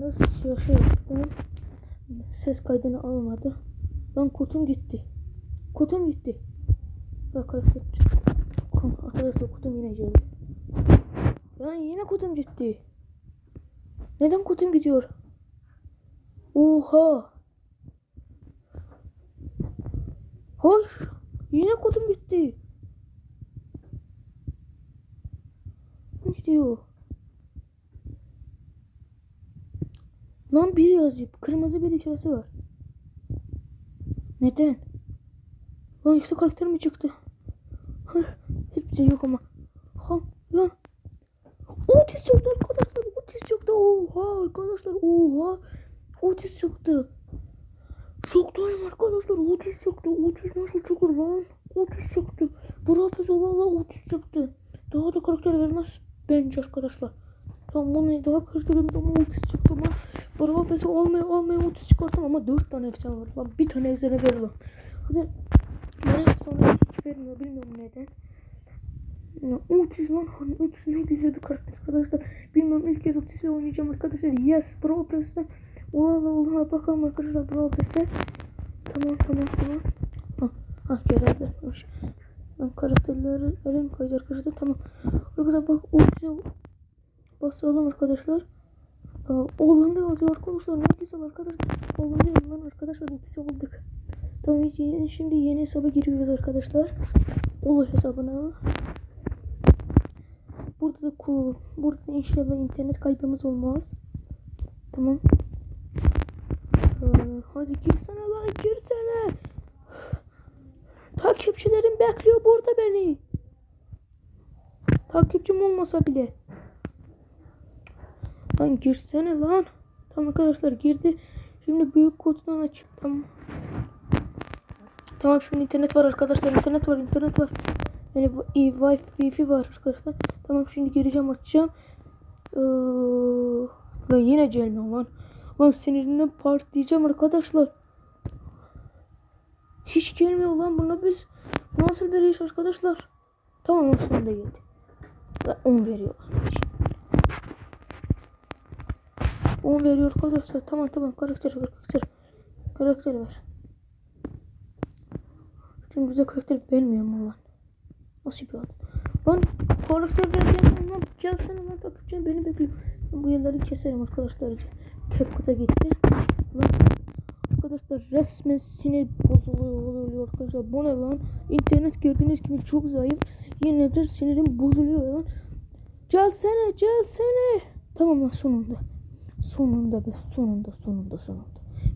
hazırsanız şey, şey yaptım. Ses kaydını almadı. Lan kutum gitti. Kutum gitti. Bak. Kum- Arkadaşlar kutum yine geldi. Lan yine kutum gitti. Neden kutum gidiyor? Oha. Hoş. Yine kutum gitti. Ne gidiyor? Lan bir yazıyor. Kırmızı bir içerisi var. Neden? Lan yoksa karakter mi çıktı? Hiçbir şey yok ama. Ha, lan. Otis çıktı arkadaşlar. Otis çıktı. Oha arkadaşlar. Oha. Otis çıktı. Şoktayım arkadaşlar. Otis çıktı. Otis nasıl çıkar lan? Otis çıktı. Bravo valla Otis çıktı. Daha da karakter vermez bence arkadaşlar. Tamam bunu daha karakter vermez ama Otis çıktı lan. Bravo pesi olmaya olmaya Otis çıkarttım ama 4 tane efsane var. Lan bir tane efsane ver lan. Hadi. Bana efsane hiç vermiyor bilmiyorum neden. Ya, Otis lan hani Otis ne güzel bir karakter arkadaşlar. Bilmiyorum ilk kez Otis'le oynayacağım arkadaşlar. Yes Bravo Pes'te. Ola ola bakalım arkadaşlar Bravo Pes'te. Tamam tamam tamam. Ha, ha görevler. Ben karakterleri elim kaydı arkadaşlar. Tamam. Arkadaşlar bak Otis'e basalım arkadaşlar. Aa, Oğlum da yazıyor arkadaşlar. Ne güzel arkadaşlar. Oğlum değil lan arkadaşlar. Otis'e olduk. Tamam şimdi yeni hesaba giriyoruz arkadaşlar. Olu hesabına. Burada da ku burada da inşallah internet kaybımız olmaz. Tamam. Hadi girsene lan girsene. Takipçilerim bekliyor burada beni. Takipçim olmasa bile. Lan girsene lan. Tamam arkadaşlar girdi. Şimdi büyük kutudan aç. Tamam. Tamam şimdi internet var arkadaşlar. internet var internet var. Yani wi- wi- wifi var arkadaşlar. Tamam şimdi gireceğim açacağım. Ee, lan yine gelmiyor lan. Lan sinirinden partlayacağım arkadaşlar. Hiç gelmiyor lan buna biz. Nasıl bir iş arkadaşlar? Tamam sonunda geldi. Ve 10 veriyor. 10 veriyor arkadaşlar. Tamam tamam karakter karakter. Karakter ver. Şimdi bize karakter vermiyor mu lan? Nasıl bir adam? Lan karakter vereceğim lan. Gelsene lan takipçi beni bekliyor. Ben bu yerleri keserim arkadaşlar. Kepkut'a gitsin. Lan arkadaşlar resmen sinir bozuluyor oluyor arkadaşlar. Bu ne lan? İnternet gördüğünüz gibi çok zayıf. Yine de sinirim bozuluyor lan. Gelsene gelsene. Tamam lan sonunda. Sonunda be sonunda sonunda sonunda.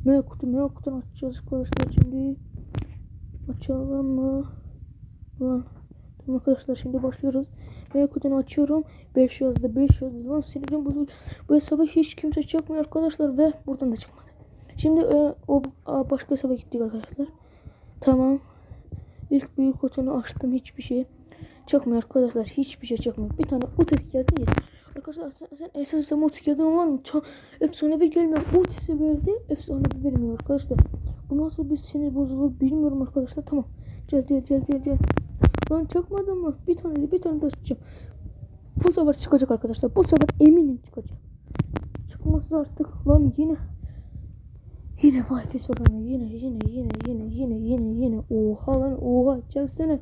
Merak kutu merak kutunu açacağız arkadaşlar şimdi. Açalım mı? Lan. Tamam arkadaşlar şimdi başlıyoruz. Merak kutunu açıyorum. 5 yazdı 5 yazdı. Lan sinirim bozuldu. Bu hesaba hiç kimse çıkmıyor arkadaşlar ve buradan da çıkmadı. Şimdi e, o a, başka hesaba gittik arkadaşlar. Tamam. İlk büyük kutunu açtım hiçbir şey. Çıkmıyor arkadaşlar. Hiçbir şey çıkmıyor. Bir tane utes geldi yeter. Arkadaşlar sen, sen esas utes geldi var mı? Ça efsanevi gelmiyor. Utes'i verdi. Efsanevi vermiyor arkadaşlar. Bu nasıl bir sinir bozukluğu bilmiyorum arkadaşlar. Tamam. Gel gel gel gel gel. Lan çıkmadı mı? Bir tane de bir tane de açacağım. Bu sefer çıkacak arkadaşlar. Bu sefer eminim çıkacak. Çıkmazsa artık lan yine Yine wifi sorunu yine yine yine yine yine yine yine oha lan oha gelsene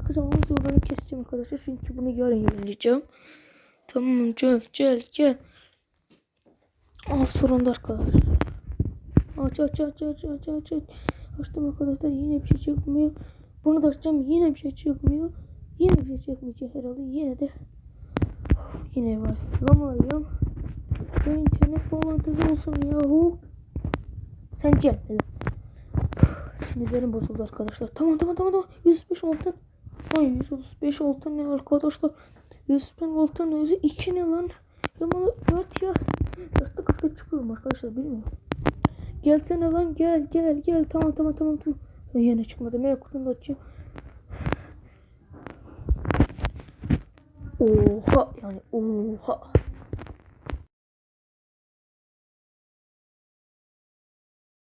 Arkadaşlar onun sorunu keseceğim arkadaşlar çünkü bunu yarın yayınlayacağım Tamam gel gel gel Aa sorun da arkadaşlar Aç aç aç aç aç aç aç Açtım arkadaşlar yine bir şey çıkmıyor Bunu da açacağım yine bir şey çıkmıyor Yine bir şey çıkmayacak herhalde yine de Yine var arıyorum Ya internet bağlantısı olsun yahu sen gel. Sinirlerim bozuldu arkadaşlar. Tamam tamam tamam tamam. 105 altın. Ay 135 altın ne arkadaşlar. 105 altın ne? 2 ne lan? Bana 4 ya. 4'te 40'ta çıkıyorum arkadaşlar bilmiyorum. Gelsene lan gel gel gel. Tamam tamam tamam tamam. Ya yine çıkmadı. Merak kutunu da açacağım. Oha yani oha.